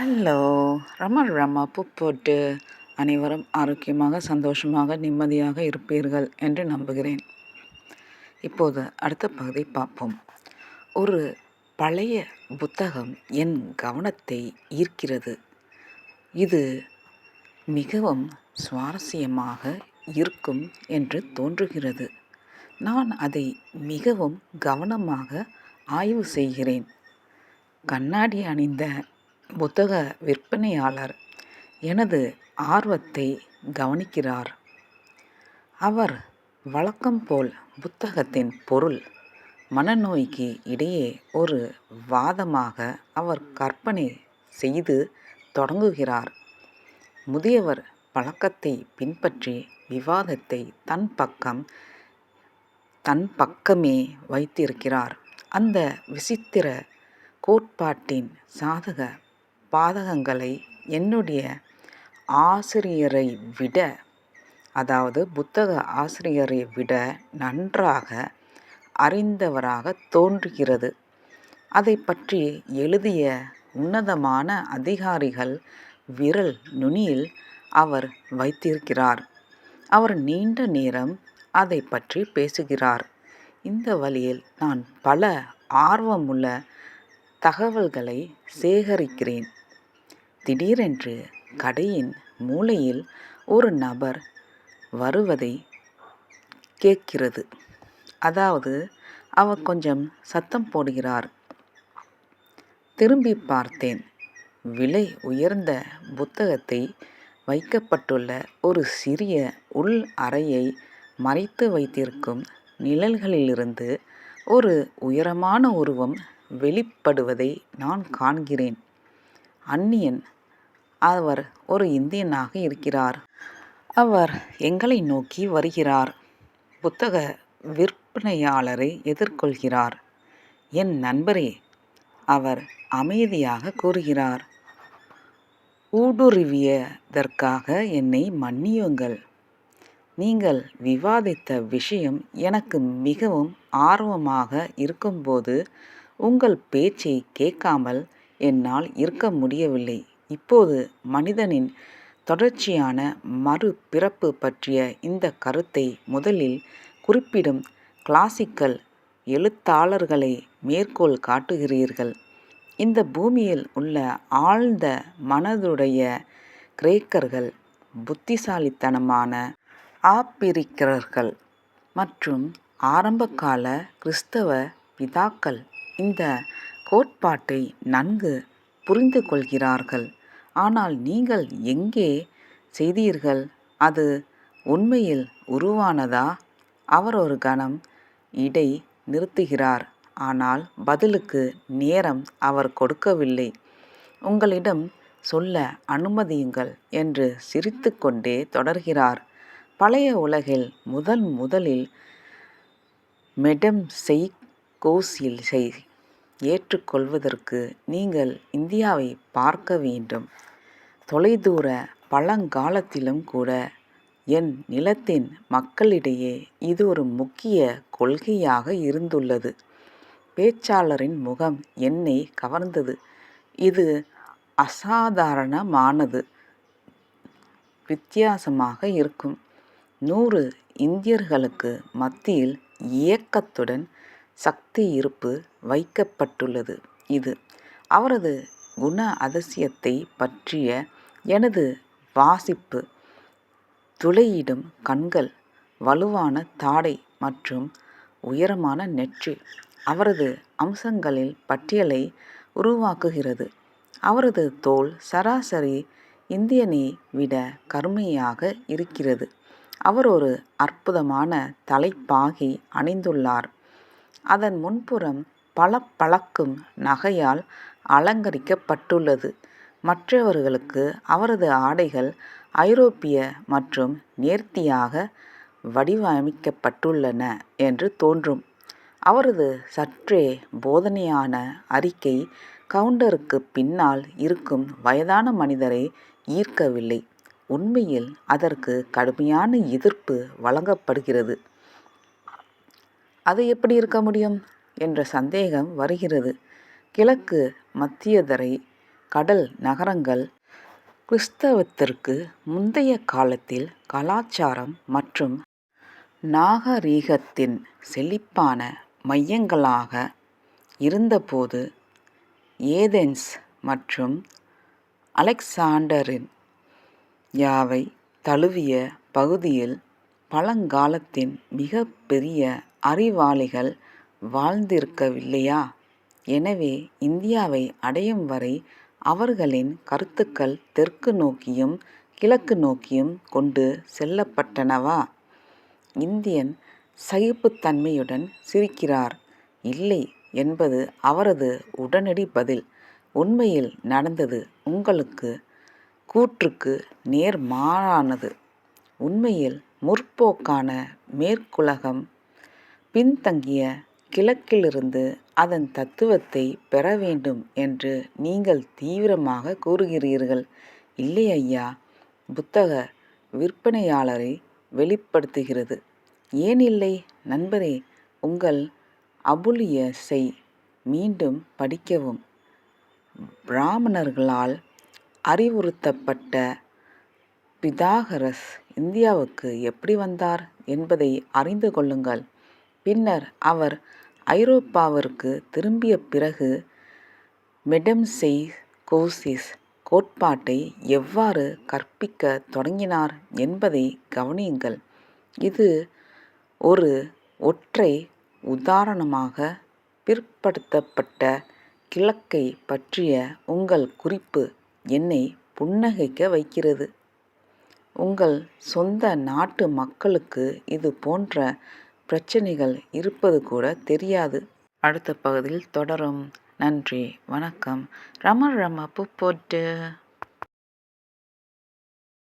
Hello ரம ரம பூ போட்டு அனைவரும் ஆரோக்கியமாக சந்தோஷமாக நிம்மதியாக இருப்பீர்கள் என்று நம்புகிறேன். இப்போது அடுத்த பகுதி பார்ப்போம். ஒரு பழைய புத்தகம் என் கவனத்தை ஈர்க்கிறது. இது மிகவும் சுவாரஸ்யமாக இருக்கும் என்று தோன்றுகிறது. நான் அதை மிகவும் கவனமாக ஆய்வு செய்கிறேன். கண்ணாடி அணிந்த புத்தக விற்பனையாளர் எனது ஆர்வத்தை கவனிக்கிறார். அவர் வழக்கம் போல் புத்தகத்தின் பொருள் மனநோய்க்கு இடையே ஒரு வாதமாக அவர் கற்பனை செய்து தொடங்குகிறார். முதியவர் பழக்கத்தை பின்பற்றி விவாதத்தை தன் பக்கம் தன் பக்கமே வைத்திருக்கிறார். அந்த விசித்திர கோட்பாட்டின் சாதக பாதகங்களை என்னுடைய ஆசிரியரை விட அதாவது புத்தக ஆசிரியரை விட நன்றாக அறிந்தவராக தோன்றுகிறது. அதை பற்றி எழுதிய உன்னதமான அதிகாரிகள் விரல் நுனியில் அவர் வைத்திருக்கிறார். அவர் நீண்ட நேரம் அதை பற்றி பேசுகிறார். இந்த வழியில் நான் பல ஆர்வமுள்ள தகவல்களை சேகரிக்கிறேன். திடீரென்று கடையின் மூலையில் ஒரு நபர் வருவதை கேட்கிறது. அதாவது அவர் கொஞ்சம் சத்தம் போடுகிறார். திரும்பி பார்த்தேன். விலை உயர்ந்த புத்தகத்தை வைக்கப்பட்டுள்ள ஒரு சிறிய உள் அறையை மறைத்து வைத்திருக்கும் நிழல்களிலிருந்து ஒரு உயரமான உருவம் வெளிப்படுவதை நான் காண்கிறேன். அந்நியன் அவர் ஒரு இந்தியனாக இருக்கிறார். அவர் எங்களை நோக்கி வருகிறார். புத்தக விற்பனையாளரை எதிர்கொள்கிறார். என் நண்பரே அவர் அமைதியாக கூறுகிறார். ஊடுருவியதற்காக என்னை மன்னியுங்கள். நீங்கள் விவாதித்த விஷயம் எனக்கு மிகவும் ஆர்வமாக இருக்கும்போது உங்கள் பேச்சை கேட்காமல் என்னால் இருக்க முடியவில்லை. இப்போது மனிதனின் தொடர்ச்சியான மறுபிறப்பு பற்றிய இந்த கருத்தை முதலில் குறிப்பிடும் கிளாசிக்கல் எழுத்தாளர்களை மேற்கோள் காட்டுகிறீர்கள். இந்த பூமியில் உள்ள ஆழ்ந்த மனதுடைய கிரேக்கர்கள் புத்திசாலித்தனமான ஆப்பிரிக்கர்கள் மற்றும் ஆரம்பகால கிறிஸ்தவ பிதாக்கள் இந்த கோட்பாட்டை நன்கு புரிந்து கொள்கிறார்கள். ஆனால் நீங்கள் எங்கே செய்தீர்கள்? அது உண்மையில் உருவானதா? அவர் ஒரு கணம் இடை நிறுத்துகிறார். ஆனால் பதிலுக்கு நேரம் அவர் கொடுக்கவில்லை. உங்களிடம் சொல்ல அனுமதியுங்கள் என்று சிரித்து கொண்டே தொடர்கிறார். பழைய உலகில் முதல் முதலில் மெடம் செய் கோசில் செய் ஏற்றுக்கொள்வதற்கு நீங்கள் இந்தியாவை பார்க்க வேண்டும். தொலைதூர பழங்காலத்திலும் கூட என் நிலத்தின் மக்களிடையே இது ஒரு முக்கிய கொள்கையாக இருந்துள்ளது. பேச்சாளரின் முகம் என்னை கவர்ந்தது. இது அசாதாரணமானது. வித்தியாசமாக இருக்கும். நூறு இந்தியர்களுக்கு மத்தியில் இயக்கத்துடன் சக்தி இருப்பு வைக்கப்பட்டுள்ளது. இது அவரது குண அதிசயத்தை பற்றிய எனது வாசிப்பு துளையிடும் கண்கள் வலுவான தாடை மற்றும் உயரமான நெற்றி அவரது அம்சங்களில் பட்டியலை உருவாக்குகிறது. அவரது தோல் சராசரி இந்தியனை விட கருமையாக இருக்கிறது. அவர் ஒரு அற்புதமான தலைப்பாகி அணிந்துள்ளார். அதன் முன்புறம் பல பழக்கும் நகையால் அலங்கரிக்கப்பட்டுள்ளது. மற்றவர்களுக்கு அவரது ஆடைகள் ஐரோப்பிய மற்றும் நேர்த்தியாக வடிவமைக்கப்பட்டுள்ளன என்று தோன்றும். அவரது சற்றே போதனையான அறிக்கை கவுண்டருக்கு பின்னால் இருக்கும் வயதான மனிதரை ஈர்க்கவில்லை. உண்மையில் அதற்கு கடுமையான எதிர்ப்பு வழங்கப்படுகிறது. அது எப்படி இருக்க முடியும்? என்ற சந்தேகம் வருகிறது. கிழக்கு மத்தியதரை கடல் நகரங்கள் கிறிஸ்தவத்திற்கு முந்தைய காலத்தில் கலாச்சாரம் மற்றும் நாகரீகத்தின் செழிப்பான மையங்களாக இருந்தபோது ஏதென்ஸ் மற்றும் அலெக்சாண்டரின் யாவை தழுவிய பகுதியில் பழங்காலத்தின் மிக பெரிய அறிவாளிகள் வாழ்ந்திருக்கவில்லையா? எனவே இந்தியாவை அடையும் வரை அவர்களின் கருத்துக்கள் தெற்கு நோக்கியும் கிழக்கு நோக்கியும் கொண்டு செல்லப்பட்டனவா? இந்தியன் சகிப்புத்தன்மையுடன் சிரிக்கிறார். இல்லை என்பது அவரது உடனடி பதில். உண்மையில் நடந்தது உங்களுக்கு கூற்றுக்கு நேர்மாறானது. உண்மையில் முற்போக்கான மேற்குலகம் பின்தங்கிய கிழக்கிலிருந்து அதன் தத்துவத்தை பெற வேண்டும் என்று நீங்கள் தீவிரமாக கூறுகிறீர்கள். இல்லை ஐயா. புத்தக விற்பனையாளரை வெளிப்படுத்துகிறது. ஏன் இல்லை? நண்பரே உங்கள் அபுலியஸை மீண்டும் படிக்கவும். பிராமணர்களால் அறிவுறுத்தப்பட்ட பிதாகரஸ் இந்தியாவுக்கு எப்படி வந்தார் என்பதை அறிந்து கொள்ளுங்கள். பின்னர் அவர் ஐரோப்பாவிற்கு திரும்பிய பிறகு மெட்டம்செய்கோசிஸ் கோட்பாட்டை எவ்வாறு கற்பிக்கத் தொடங்கினார் என்பதை கவனியுங்கள். இது ஒரு ஒற்றை உதாரணமாக பிற்படுத்தப்பட்ட கிழக்கை பற்றிய உங்கள் குறிப்பு என்னை புன்னகைக்க வைக்கிறது. உங்கள் சொந்த நாட்டு மக்களுக்கு இது போன்ற பிரச்சனைகள் இருப்பது கூட தெரியாது. அடுத்த பகுதியில் தொடரும். நன்றி வணக்கம். ரம ரம பூ போட்டு